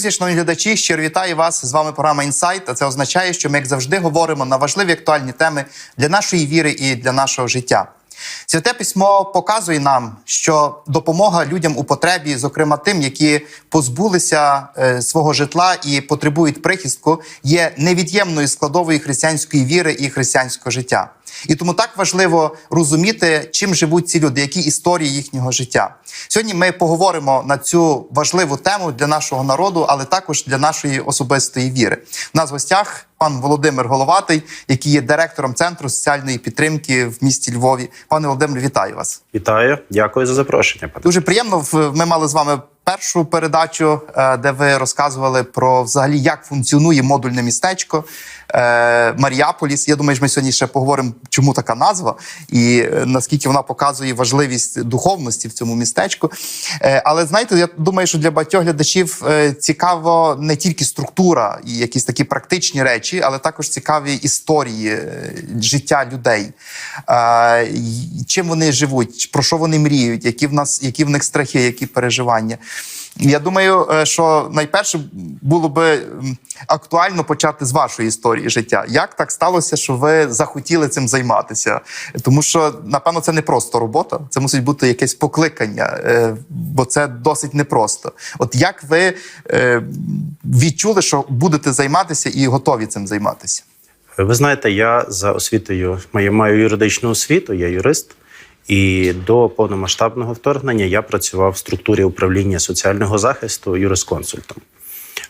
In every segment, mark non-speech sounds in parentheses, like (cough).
друзі, шановні глядачі, щиро вітаю вас. З вами програма Інсайт. А це означає, що ми, як завжди, говоримо на важливі актуальні теми для нашої віри і для нашого життя. Святе письмо показує нам, що допомога людям у потребі, зокрема тим, які позбулися е, свого житла і потребують прихистку, є невід'ємною складовою християнської віри і християнського життя. І тому так важливо розуміти, чим живуть ці люди, які історії їхнього життя. Сьогодні ми поговоримо на цю важливу тему для нашого народу, але також для нашої особистої віри. У нас в гостях пан Володимир Головатий, який є директором центру соціальної підтримки в місті Львові. Пане Володимир, вітаю вас. Вітаю, дякую за запрошення. Пане. Дуже приємно. Ми мали з вами першу передачу, е, де ви розказували про взагалі, як функціонує модульне містечко е, Маріаполіс. Я думаю, що ми сьогодні ще поговоримо, чому така назва і е, наскільки вона показує важливість духовності в цьому містечку. Е, Але знаєте, я думаю, що для багатьох глядачів е, цікаво не тільки структура і якісь такі практичні речі, але також цікаві історії е, життя людей. Е, Чим вони живуть, про що вони мріють, які в нас, які в них страхи, які переживання. Я думаю, е, що найперше було би актуально почати з вашої історії життя. Як так сталося, що ви захотіли цим займатися? Тому що, напевно, це не просто робота, це мусить бути якесь покликання, е, бо це досить непросто. От як ви е, відчули, що будете займатися і готові цим займатися? Ви знаєте, я за освітою маю, маю юридичну освіту, я юрист. І до повномасштабного вторгнення я працював в структурі управління соціального захисту юрисконсультом.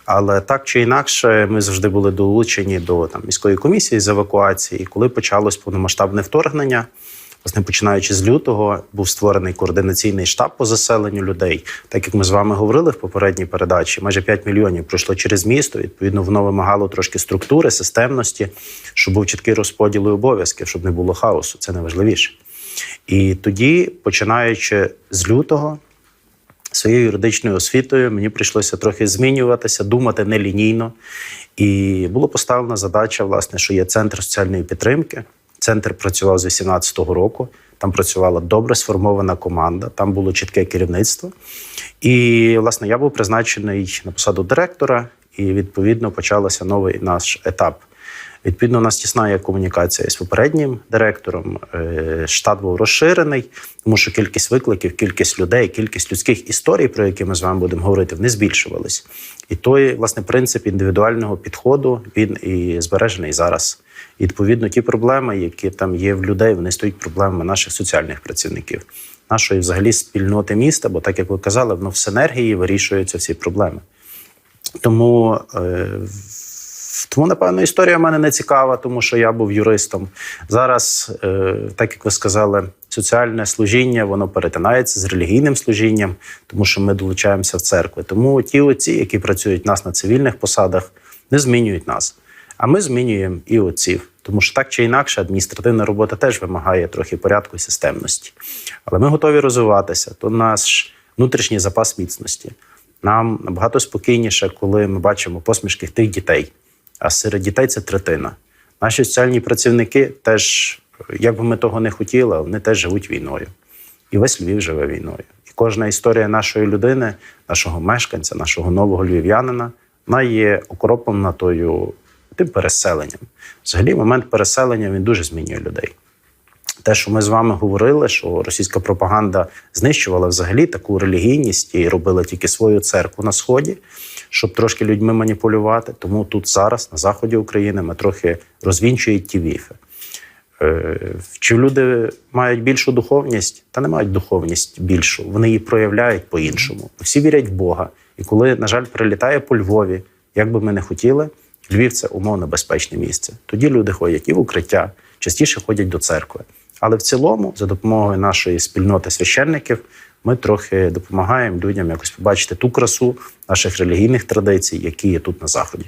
Але так чи інакше, ми завжди були долучені до там міської комісії з евакуації. І коли почалось повномасштабне вторгнення, власне починаючи з лютого, був створений координаційний штаб по заселенню людей. Так як ми з вами говорили в попередній передачі, майже 5 мільйонів пройшло через місто. Відповідно, воно вимагало трошки структури, системності, щоб був чіткий розподіл і обов'язків, щоб не було хаосу. Це найважливіше. І тоді, починаючи з лютого, своєю юридичною освітою мені прийшлося трохи змінюватися, думати нелінійно. І була поставлена задача, власне, що є центр соціальної підтримки. Центр працював з 18-го року. Там працювала добре сформована команда, там було чітке керівництво. І, власне, я був призначений на посаду директора, і відповідно почався новий наш етап. Відповідно, у нас тісна є комунікація з попереднім директором. Е, Штат був розширений, тому що кількість викликів, кількість людей, кількість людських історій, про які ми з вами будемо говорити, вони збільшувались. І той, власне, принцип індивідуального підходу він і збережений зараз. І відповідно ті проблеми, які там є в людей, вони стають проблемами наших соціальних працівників, нашої взагалі спільноти міста, бо так як ви казали, воно в синергії вирішуються всі проблеми. Тому, е, тому, напевно, історія в мене не цікава, тому що я був юристом. Зараз, е, так як ви сказали, соціальне служіння воно перетинається з релігійним служінням, тому що ми долучаємося в церкви. Тому ті отці, які працюють в нас на цивільних посадах, не змінюють нас. А ми змінюємо і отців. Тому що так чи інакше, адміністративна робота теж вимагає трохи порядку і системності. Але ми готові розвиватися. То наш внутрішній запас міцності. Нам набагато спокійніше, коли ми бачимо посмішки тих дітей. А серед дітей це третина. Наші соціальні працівники теж, як би ми того не хотіли, вони теж живуть війною. І весь Львів живе війною. І кожна історія нашої людини, нашого мешканця, нашого нового львів'янина, вона є окроплена тою тим переселенням. Взагалі, момент переселення він дуже змінює людей. Те, що ми з вами говорили, що російська пропаганда знищувала взагалі таку релігійність і робила тільки свою церкву на сході, щоб трошки людьми маніпулювати. Тому тут зараз, на заході України, ми трохи розвінчують ті віфи. Е, Чи люди мають більшу духовність? Та не мають духовність більшу. Вони її проявляють по-іншому. Всі вірять в Бога. І коли, на жаль, прилітає по Львові, як би ми не хотіли, Львів це умовно безпечне місце. Тоді люди ходять і в укриття, частіше ходять до церкви. Але в цілому, за допомогою нашої спільноти священників, ми трохи допомагаємо людям якось побачити ту красу наших релігійних традицій, які є тут на заході.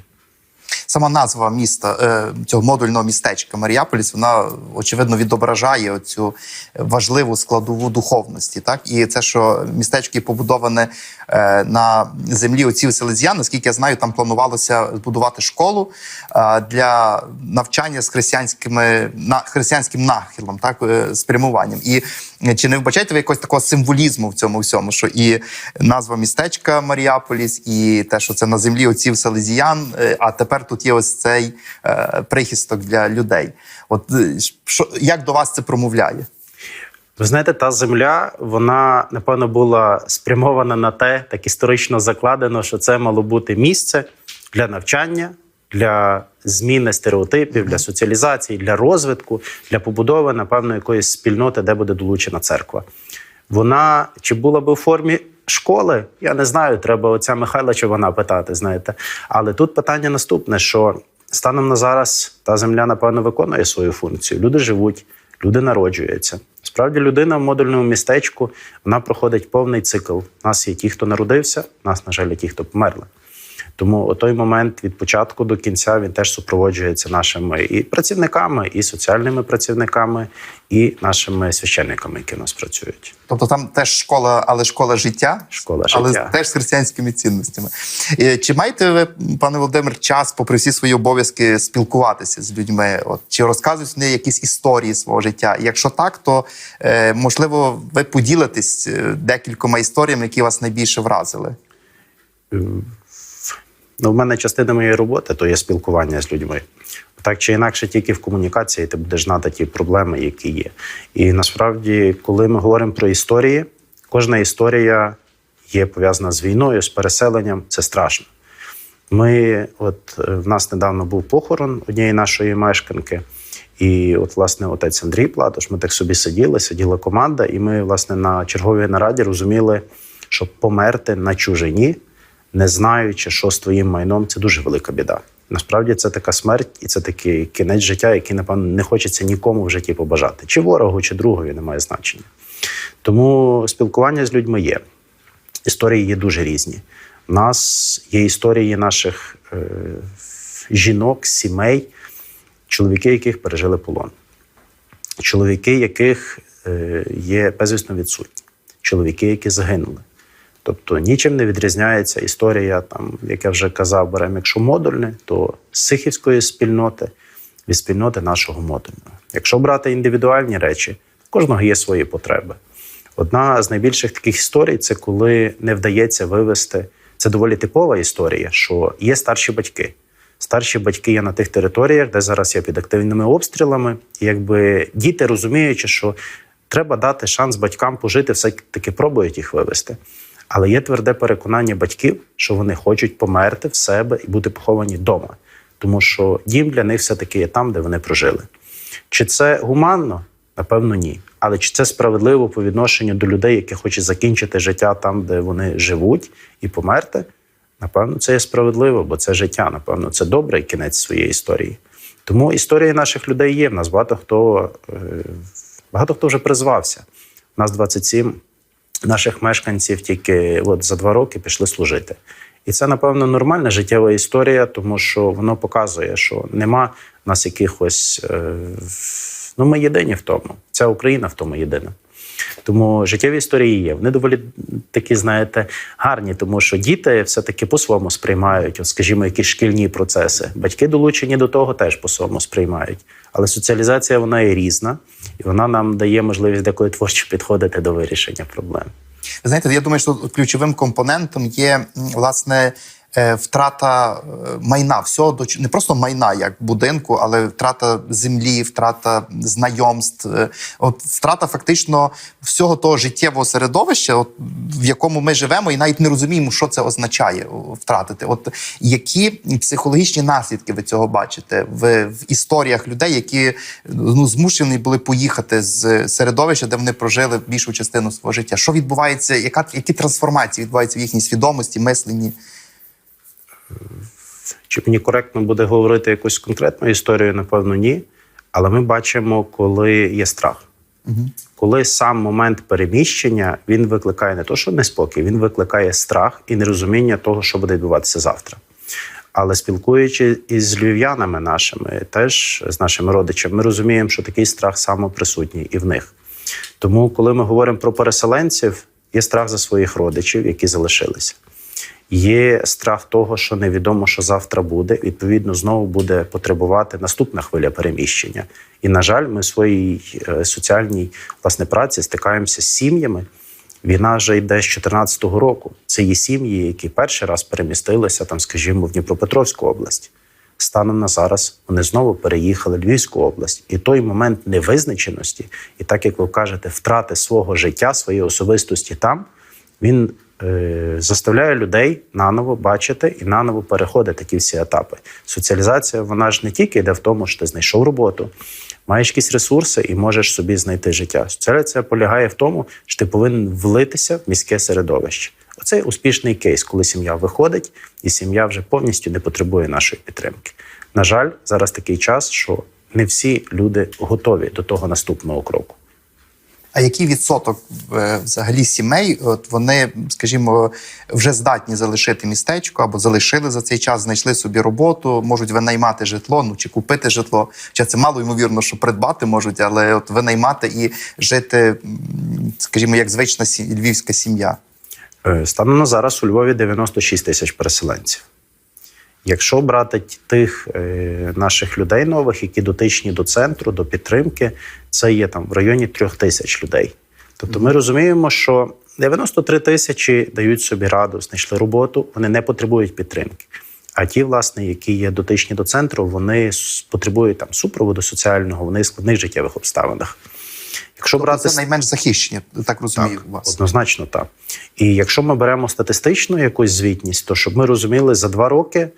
Сама назва міста е, цього модульного містечка Маріаполіс, вона очевидно відображає цю важливу складову духовності. Так і це, що містечко побудоване е, на землі отців селезіян, наскільки я знаю, там планувалося збудувати школу е, для навчання з християнськими на християнським нахилом, так спрямуванням. І Чи не вбачаєте ви якогось такого символізму в цьому всьому? Що і назва містечка Маріаполіс, і те, що це на землі отців Селезіян, а тепер тут є ось цей е, прихисток для людей. От е, що як до вас це промовляє? Ви знаєте, та земля, вона напевно була спрямована на те, так історично закладено, що це мало бути місце для навчання, для зміни стереотипів, для соціалізації, для розвитку, для побудови, напевно, якоїсь спільноти, де буде долучена церква. Вона чи була би у формі школи? Я не знаю. Треба оця Михайла чи вона питати. Знаєте, але тут питання наступне: що станом на зараз та земля, напевно, виконує свою функцію. Люди живуть, люди народжуються. Справді, людина в модульному містечку вона проходить повний цикл. У нас є ті, хто народився, у нас, на жаль, ті, хто померли. Тому той момент від початку до кінця він теж супроводжується нашими і працівниками, і соціальними працівниками, і нашими священниками, які у нас працюють. Тобто там теж школа, але школа життя, Школа але життя. теж з християнськими цінностями. Е, Чи маєте ви, пане Володимир, час, попри всі свої обов'язки, спілкуватися з людьми? От чи розказують вони якісь історії свого життя? І Якщо так, то е, можливо ви поділитесь е, декількома історіями, які вас найбільше вразили. Ну, в мене частина моєї роботи то є спілкування з людьми. Так чи інакше, тільки в комунікації ти будеш знати ті проблеми, які є. І насправді, коли ми говоримо про історії, кожна історія є пов'язана з війною, з переселенням. Це страшно. Ми, от е, в нас недавно був похорон однієї нашої мешканки, і от, власне, отець Андрій Платош, ми так собі сиділи, сиділа команда, і ми, власне, на черговій нараді розуміли, що померти на чужині, не знаючи, що з твоїм майном, це дуже велика біда. Насправді це така смерть, і це такий кінець життя, який, напевно, не хочеться нікому в житті побажати. Чи ворогу, чи другові, немає значення. Тому спілкування з людьми є. Історії є дуже різні. У нас є історії наших е, жінок, сімей, чоловіки, яких пережили полон, чоловіки, яких е, є безвісно відсутні, чоловіки, які загинули. Тобто нічим не відрізняється історія, там, як я вже казав, беремо, якщо модульне, то з сихівської спільноти від спільноти нашого модульного. Якщо брати індивідуальні речі, в кожного є свої потреби. Одна з найбільших таких історій це коли не вдається вивести. Це доволі типова історія, що є старші батьки. Старші батьки є на тих територіях, де зараз є під активними обстрілами. І якби діти, розуміючи, що треба дати шанс батькам пожити, все-таки пробують їх вивести. Але є тверде переконання батьків, що вони хочуть померти в себе і бути поховані вдома, тому що дім для них все-таки є там, де вони прожили. Чи це гуманно? Напевно, ні. Але чи це справедливо по відношенню до людей, які хочуть закінчити життя там, де вони живуть, і померти? Напевно, це є справедливо, бо це життя. Напевно, це добрий кінець своєї історії. Тому історії наших людей є. В нас багато хто е, багато хто вже призвався. У нас 27 наших мешканців тільки от за два роки пішли служити. І це, напевно, нормальна життєва історія, тому що воно показує, що нема нас якихось. Е, ну, ми єдині в тому. Ця Україна в тому єдина. Тому життєві історії є. Вони доволі такі, знаєте, гарні, тому що діти все-таки по-своєму сприймають, от, скажімо, якісь шкільні процеси. Батьки долучені до того теж по-своєму сприймають. Але соціалізація вона є різна, і вона нам дає можливість деколи творчо підходити до вирішення проблем. Знаєте, я думаю, що ключовим компонентом є власне. Е, Втрата е, майна всього до не просто майна як будинку, але втрата землі, втрата знайомств, е, от втрата фактично всього того життєвого середовища, от, в якому ми живемо, і навіть не розуміємо, що це означає втратити. От які психологічні наслідки ви цього бачите в, в історіях людей, які ну змушені були поїхати з середовища, де вони прожили більшу частину свого життя? Що відбувається? Яка які трансформації відбуваються в їхній свідомості, мисленні? Чи мені коректно буде говорити якусь конкретну історію? Напевно, ні. Але ми бачимо, коли є страх. Угу. Коли сам момент переміщення він викликає не то, що неспокій, він викликає страх і нерозуміння того, що буде відбуватися завтра. Але спілкуючись із львів'янами нашими, теж з нашими родичами, ми розуміємо, що такий страх само присутній і в них. Тому, коли ми говоримо про переселенців, є страх за своїх родичів, які залишилися. Є страх того, що невідомо, що завтра буде. Відповідно, знову буде потребувати наступна хвиля переміщення. І, на жаль, ми в своїй е, соціальній власне праці стикаємося з сім'ями. Війна вже йде з 2014 року. Це є сім'ї, які перший раз перемістилися, там, скажімо, в Дніпропетровську область. Станом на зараз вони знову переїхали в Львівську область. І той момент невизначеності, і так як ви кажете, втрати свого життя, своєї особистості там, він заставляє людей наново бачити і наново переходити ті всі етапи. Соціалізація вона ж не тільки йде в тому, що ти знайшов роботу, маєш якісь ресурси і можеш собі знайти життя. Соціалізація полягає в тому, що ти повинен влитися в міське середовище. Оце успішний кейс, коли сім'я виходить, і сім'я вже повністю не потребує нашої підтримки. На жаль, зараз такий час, що не всі люди готові до того наступного кроку. А який відсоток е, взагалі сімей, от вони, скажімо, вже здатні залишити містечко або залишили за цей час, знайшли собі роботу, можуть винаймати житло, ну чи купити житло. Хоча це мало ймовірно, що придбати можуть, але от винаймати і жити, скажімо, як звична львівська сім'я. Е, Станом на зараз у Львові 96 тисяч переселенців. Якщо брати тих е, наших людей нових, які дотичні до центру, до підтримки, це є там в районі трьох тисяч людей. Тобто ми розуміємо, що 93 тисячі дають собі раду, знайшли роботу, вони не потребують підтримки. А ті, власне, які є дотичні до центру, вони потребують там супроводу соціального, вони в складних життєвих обставинах. Якщо Тобто брати це найменш захищені, так розумію у вас. Однозначно так. І якщо ми беремо статистичну якусь звітність, то щоб ми розуміли, за два роки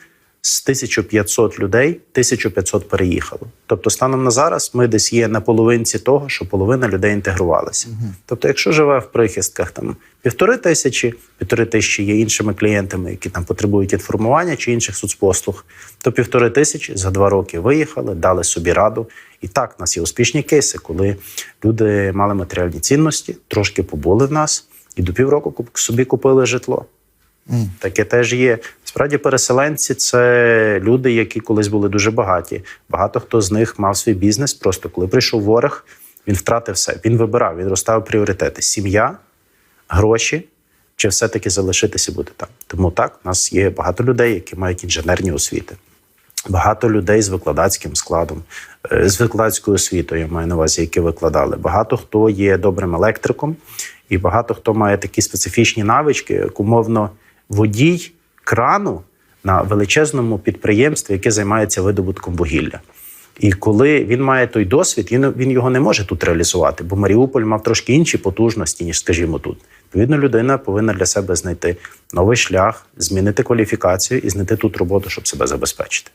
з 1500 людей 1500 переїхало. Тобто, станом на зараз ми десь є на половинці того, що половина людей інтегрувалася. Тобто, якщо живе в прихистках там півтори тисячі, півтори тисячі є іншими клієнтами, які там потребують інформування чи інших соцпослуг, то півтори тисячі за два роки виїхали, дали собі раду. І так, у нас є успішні кейси, коли люди мали матеріальні цінності, трошки побули в нас, і до півроку собі купили житло. Таке теж є. Справді, переселенці це люди, які колись були дуже багаті. Багато хто з них мав свій бізнес. Просто коли прийшов ворог, він втратив все. Він вибирав, він розставив пріоритети: сім'я, гроші чи все-таки залишитися бути там. Тому так, у нас є багато людей, які мають інженерні освіти. Багато людей з викладацьким складом, е, з викладацькою освітою, я маю на увазі, які викладали. Багато хто є добрим електриком, і багато хто має такі специфічні навички, як умовно водій крану на величезному підприємстві, яке займається видобутком вугілля. І коли він має той досвід, він, він його не може тут реалізувати, бо Маріуполь мав трошки інші потужності, ніж, скажімо, тут. Відповідно, людина повинна для себе знайти новий шлях, змінити кваліфікацію і знайти тут роботу, щоб себе забезпечити.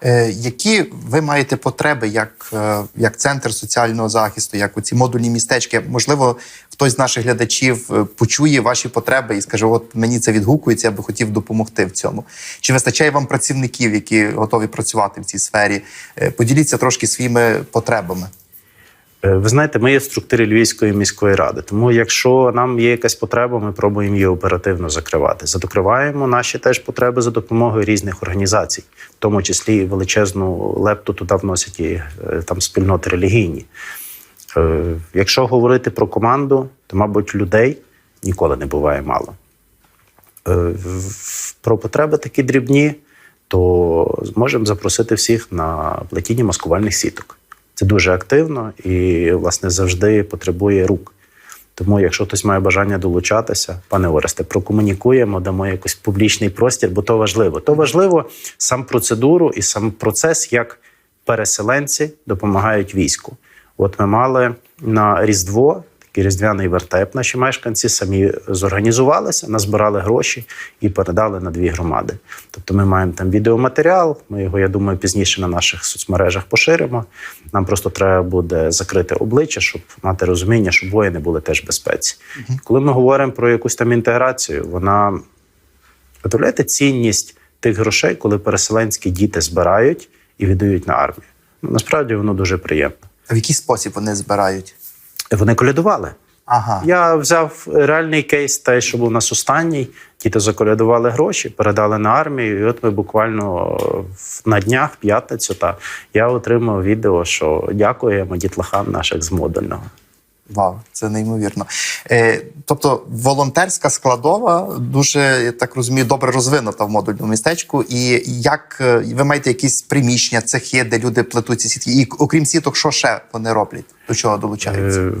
Е, які ви маєте потреби як, е, як центр соціального захисту, як оці модульні містечки? Можливо, хтось з наших глядачів е, почує ваші потреби і скаже: От мені це відгукується, я би хотів допомогти в цьому. Чи вистачає вам працівників, які готові працювати в цій сфері? Поділіться трошки своїми потребами. Е, Ви знаєте, ми є в структурі Львівської міської ради. Тому, якщо нам є якась потреба, ми пробуємо її оперативно закривати. Задокриваємо наші теж потреби за допомогою різних організацій, в тому числі величезну лепту туди вносять і е, там спільноти релігійні. Е, Якщо говорити про команду, то, мабуть, людей ніколи не буває мало. Про потреби такі дрібні, то зможемо запросити всіх на плетіння маскувальних сіток. Це дуже активно і, власне, завжди потребує рук. Тому, якщо хтось має бажання долучатися, пане Оресте, прокомунікуємо, дамо якийсь публічний простір, бо то важливо. То важливо сам процедуру і сам процес, як переселенці допомагають війську. От ми мали на Різдво такий різдвяний вертеп. Наші мешканці самі зорганізувалися, назбирали гроші і передали на дві громади. Тобто, ми маємо там відеоматеріал. Ми його, я думаю, пізніше на наших соцмережах поширимо. Нам просто треба буде закрити обличчя, щоб мати розуміння, щоб воїни були теж в безпеці. Коли ми говоримо про якусь там інтеграцію, вона Виявляєте цінність тих грошей, коли переселенські діти збирають і віддають на армію. Ну, насправді воно дуже приємно. А в який спосіб вони збирають? Вони колядували. Ага. Я взяв реальний кейс, той, що був у нас останній. Діти заколядували гроші, передали на армію. І от ми буквально в- на днях, п'ятницю, та я отримав відео, що дякуємо дітлахам наших з модульного. Вау, це неймовірно. Е, тобто волонтерська складова дуже, я так розумію, добре розвинута в модульному містечку. І як е, ви маєте якісь приміщення, цехи, де люди плетуть ці сітки? І окрім сіток, що ще вони роблять? До чого долучаються? Е,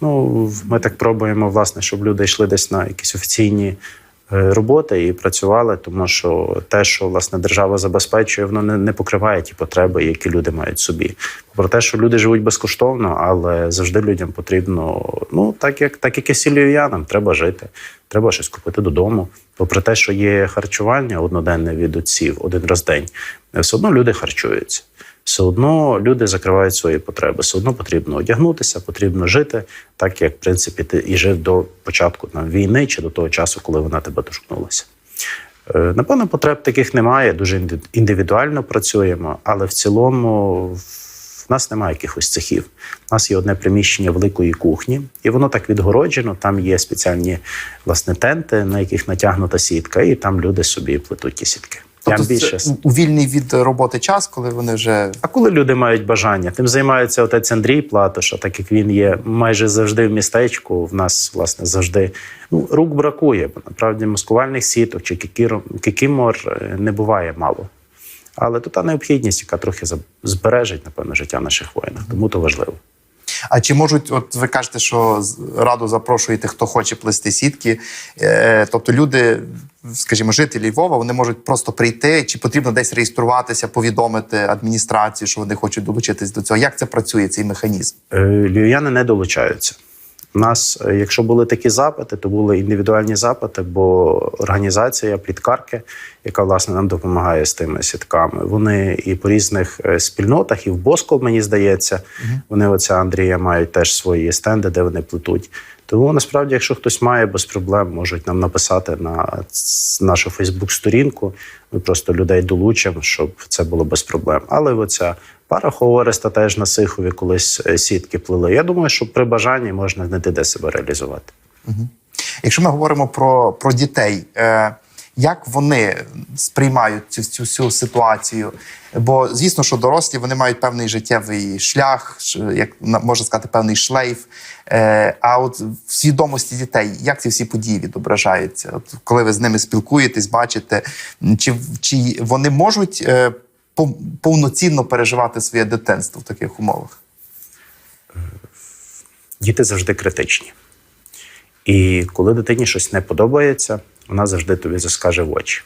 Ну, ми так пробуємо, власне, щоб люди йшли десь на якісь офіційні роботи і працювали, тому що те, що власне держава забезпечує, воно не, не покриває ті потреби, які люди мають собі. Про те, що люди живуть безкоштовно, але завжди людям потрібно, ну так як так як і сільвів'янам, треба жити, треба щось купити додому. Попри те, що є харчування одноденне від отців один раз в день, все одно люди харчуються все одно люди закривають свої потреби. Все одно потрібно одягнутися, потрібно жити, так як в принципі ти і жив до початку там, війни чи до того часу, коли вона тебе доторкнулася. Е, Напевно, потреб таких немає. Дуже індивідуально працюємо, але в цілому в нас немає якихось цехів. У нас є одне приміщення великої кухні, і воно так відгороджено. Там є спеціальні власне тенти, на яких натягнута сітка, і там люди собі плетуть ті сітки. Тобто більше це у вільний від роботи час, коли вони вже а коли люди мають бажання, тим займається отець Андрій Платоша, так як він є майже завжди в містечку. В нас власне завжди ну рук бракує, бо насправді маскувальних сіток чи кікіро- кікімор е, не буває мало. Але то та необхідність, яка трохи збережить, напевно, життя наших воїнів. Тому то важливо. А чи можуть, от ви кажете, що раду запрошуєте, хто хоче плести сітки? Е, тобто люди, скажімо, жителі Львова, вони можуть просто прийти, чи потрібно десь реєструватися, повідомити адміністрацію, що вони хочуть долучитись до цього? Як це працює, цей механізм? Е, Львів'яни не долучаються. У нас, е, якщо були такі запити, то були індивідуальні запити, бо організація пліткарки, яка власне нам допомагає з тими сітками, вони і по різних е, спільнотах, і в Босков, мені здається, вони оця Андрія мають теж свої стенди, де вони плетуть. Тому насправді, якщо хтось має без проблем, можуть нам написати на нашу Фейсбук-сторінку. Ми просто людей долучимо, щоб це було без проблем. Але оця пара Ховореста теж на Сихові колись е, сітки плели. Я думаю, що при бажанні можна знайти де себе реалізувати. Якщо ми говоримо про, про дітей, е, як вони сприймають цю, цю всю ситуацію? Бо звісно, що дорослі вони мають певний життєвий шлях, як можна сказати, певний шлейф. Е, а от в свідомості дітей, як ці всі події відображаються? От коли ви з ними спілкуєтесь, бачите, чи, чи вони можуть е, повноцінно переживати своє дитинство в таких умовах? Діти завжди критичні. І коли дитині щось не подобається, вона завжди тобі заскаже в очі.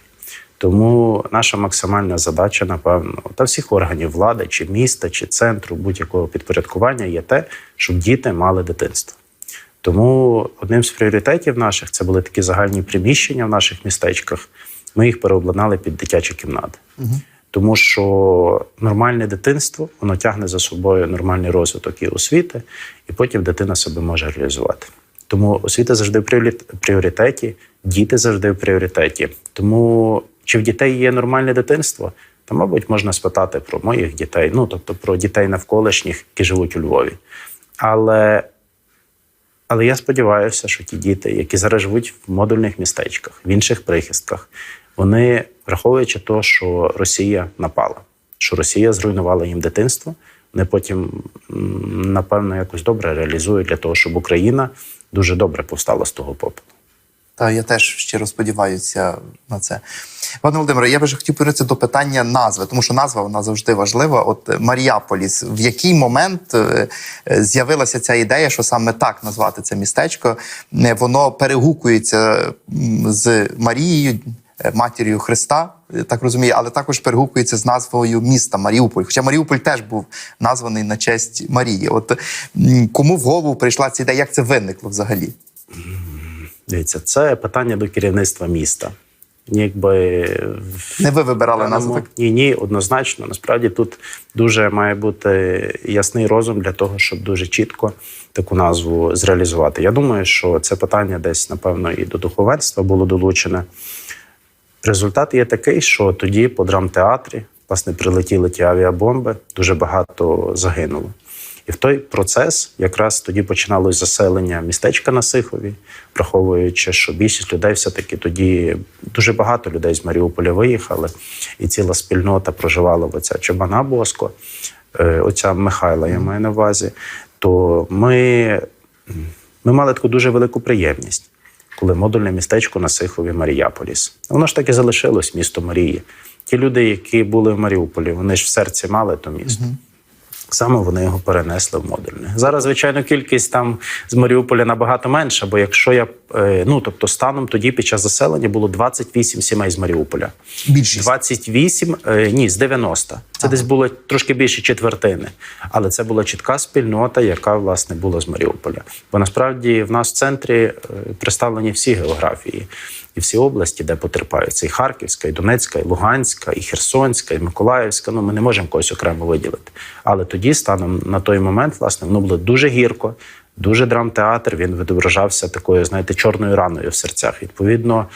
Тому наша максимальна задача, напевно, та всіх органів влади, чи міста, чи центру, будь-якого підпорядкування є те, щоб діти мали дитинство. Тому одним з пріоритетів наших це були такі загальні приміщення в наших містечках. Ми їх переобладнали під дитячі кімнати. Тому що нормальне дитинство воно тягне за собою нормальний розвиток і освіти, і потім дитина себе може реалізувати. Тому освіта завжди в пріоритеті, діти завжди в пріоритеті. Тому чи в дітей є нормальне дитинство? Та, мабуть, можна спитати про моїх дітей, ну тобто про дітей навколишніх, які живуть у Львові. Але але я сподіваюся, що ті діти, які зараз живуть в модульних містечках, в інших прихистках, вони, враховуючи те, що Росія напала, що Росія зруйнувала їм дитинство, вони потім, напевно, якось добре реалізують для того, щоб Україна дуже добре повстала з того попелу. Та я теж щиро сподіваюся на це. Пане Володимире, я би ж хотів повернутися до питання назви, тому що назва вона завжди важлива. От Маріаполіс, в який момент е, з'явилася ця ідея, що саме так назвати це містечко? Е, Воно перегукується з Марією, матір'ю Христа, е, так розумію, але також перегукується з назвою міста Маріуполь. Хоча Маріуполь теж був названий на честь Марії. От кому в голову прийшла ця ідея? Як це виникло взагалі? Дивіться, це питання до керівництва міста. Якби Не ви вибирали назву? так? Ні, ні, однозначно. Насправді тут дуже має бути ясний розум для того, щоб дуже чітко таку назву зреалізувати. Я думаю, що це питання десь, напевно, і до духовенства було долучене. Результат є такий, що тоді по драмтеатрі власне прилетіли ті авіабомби, дуже багато загинуло. І в той процес якраз тоді починалось заселення містечка на Сихові, враховуючи, що більшість людей все-таки тоді дуже багато людей з Маріуполя виїхали, і ціла спільнота проживала в оця Чобана Боско, е, оця Михайла, я маю на увазі. то ми, ми мали таку дуже велику приємність, модульне містечко на Сихові Маріяполіс. Воно ж так і залишилось місто Марії. Ті люди, які були в Маріуполі, вони ж в серці мали то місто. Саме вони його перенесли в модульне. Зараз, звичайно, кількість там з Маріуполя набагато менша, бо якщо я е, ну тобто станом тоді під час заселення було 28 сімей з Маріуполя. Більшість. 28, е, ні, з 90. Це десь було трошки більше четвертини. Але це була чітка спільнота, яка власне була з Маріуполя. Бо насправді в нас в центрі е, представлені всі географії і всі області, де потерпають. Це і Харківська, і Донецька, і Луганська, і Херсонська, і Миколаївська. Ну ми не можемо когось окремо виділити. Але тоді, станом на той момент, власне, воно було дуже гірко. Дуже драмтеатр, він відображався такою, знаєте, чорною раною в серцях. Відповідно,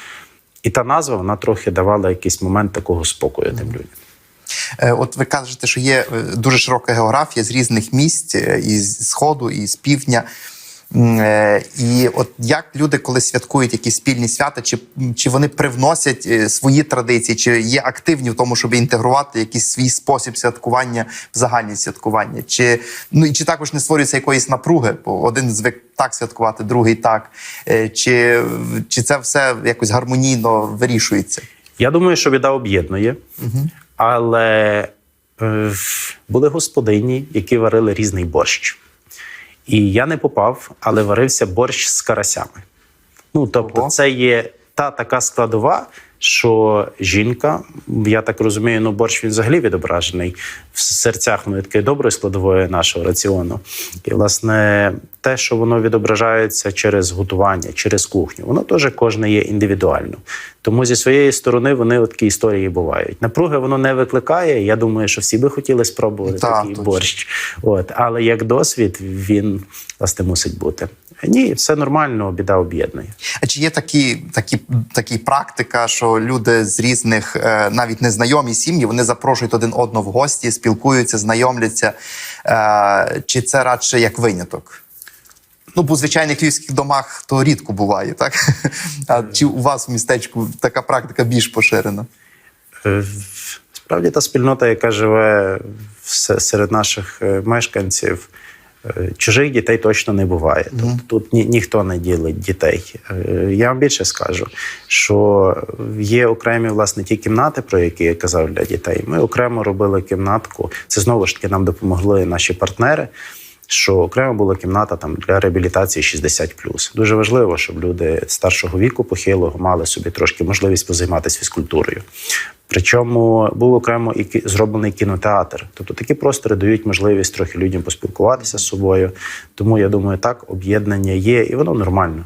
і та назва вона трохи давала якийсь момент такого спокою тим людям. Е, От ви кажете, що є е, дуже широка географія з різних місць, е, і з сходу, і з півдня. Е, І от як люди, коли святкують якісь спільні свята, чи, чи вони привносять е, свої традиції, чи є активні в тому, щоб інтегрувати якийсь свій спосіб святкування в загальні святкування? Чи ну і чи також не створюється якоїсь напруги? Бо один звик так святкувати, другий так. Е, Чи, чи це все якось гармонійно вирішується? Я думаю, що біда об'єднує, але е, були господині, які варили різний борщ. І я не попав, але варився борщ з карасями. Ну, тобто, Ого. це є та така складова, що жінка, я так розумію, ну борщ він взагалі відображений в серцях ну, такої доброї складової нашого раціону. І, власне, те, що воно відображається через готування, через кухню, воно теж кожне є індивідуально. Тому зі своєї сторони вони от такі історії бувають. Напруги воно не викликає. Я думаю, що всі би хотіли спробувати Так, такий точно. борщ. От, але як досвід він власне мусить бути. Ні, все нормально, біда об'єднує. А чи є такі, такі, такі практика, що люди з різних, е, навіть незнайомі сім'ї, вони запрошують один одного в гості, спілкуються, знайомляться? Е, Чи це радше як виняток? Ну, бо в звичайних львівських домах то рідко буває, так? (laughs) А чи у вас в містечку така практика більш поширена? Е, Справді та спільнота, яка живе серед наших мешканців, чужих дітей точно не буває. Тобто тут ні, ніхто не ділить дітей. Е, Я вам більше скажу, що є окремі власне ті кімнати, про які я казав для дітей. Ми окремо робили кімнатку. Це знову ж таки нам допомогли наші партнери. Що окремо була кімната там для реабілітації 60+. Дуже важливо, щоб люди старшого віку похилого мали собі трошки можливість позайматися фізкультурою. Причому був окремо і зроблений кінотеатр. Тобто такі простори дають можливість трохи людям поспілкуватися з собою. Тому я думаю, так об'єднання є, і воно нормально.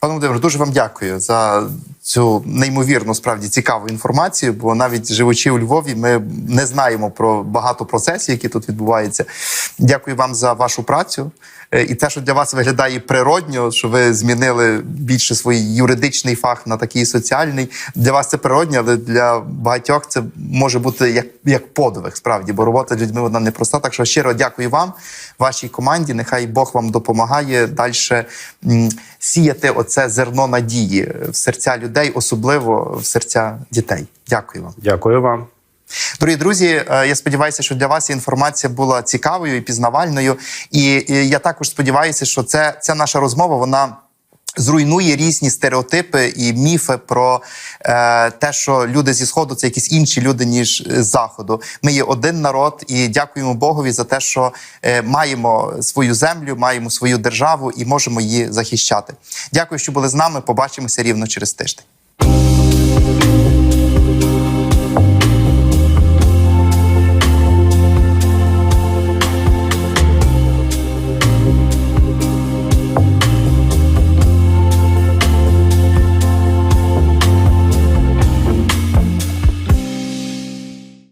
Пане Володимире, дуже вам дякую за цю неймовірно справді цікаву інформацію. Бо навіть живучи у Львові, ми не знаємо про багато процесів, які тут відбуваються. Дякую вам за вашу працю. Е, І те, що для вас виглядає природньо, що ви змінили більше свій юридичний фах на такий соціальний. Для вас це природньо, але для багатьох це може бути як, як подвиг, справді, бо робота з людьми вона непроста. Так що щиро дякую вам, вашій команді. Нехай Бог вам допомагає далі сіяти оце зерно надії в серця людей, особливо в серця дітей. Дякую вам. Дякую вам. Дорогі друзі, е, я сподіваюся, що для вас інформація була цікавою і пізнавальною. І, я також сподіваюся, що це, ця наша розмова вона. Зруйнує різні стереотипи і міфи про е, те, що люди зі сходу це якісь інші люди ніж е, з заходу. Ми є один народ, і дякуємо Богові за те, що е, маємо свою землю, маємо свою державу і можемо її захищати. Дякую, що були з нами. Побачимося рівно через тиждень.